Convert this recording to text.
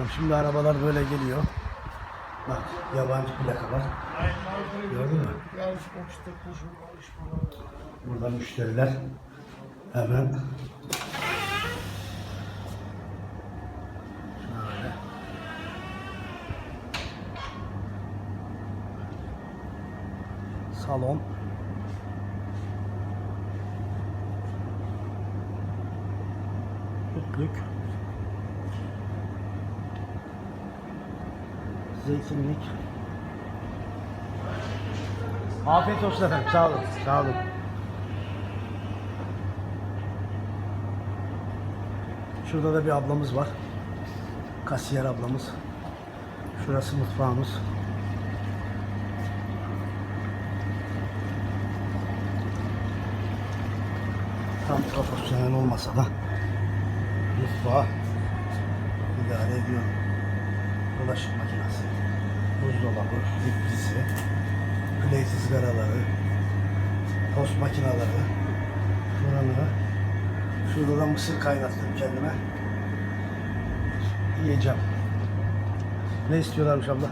Hanım. Şimdi arabalar böyle geliyor. Bak yabancı plakalar. Gördün mü? Burada müşteriler hemen salon Kutluk Zeytinlik Afiyet olsun efendim. Sağ olun. Sağ olun. Şurada da bir ablamız var. Kasiyer ablamız. Şurası mutfağımız. Tam profesyonel olmasa da mutfağı idare ediyorum. Bulaşık makinesi, buzdolabı, dipçisi, plate ızgaraları, tost makineleri, fırını, şurada da mısır kaynattım kendime. Yiyeceğim. Ne istiyorlarmış abla?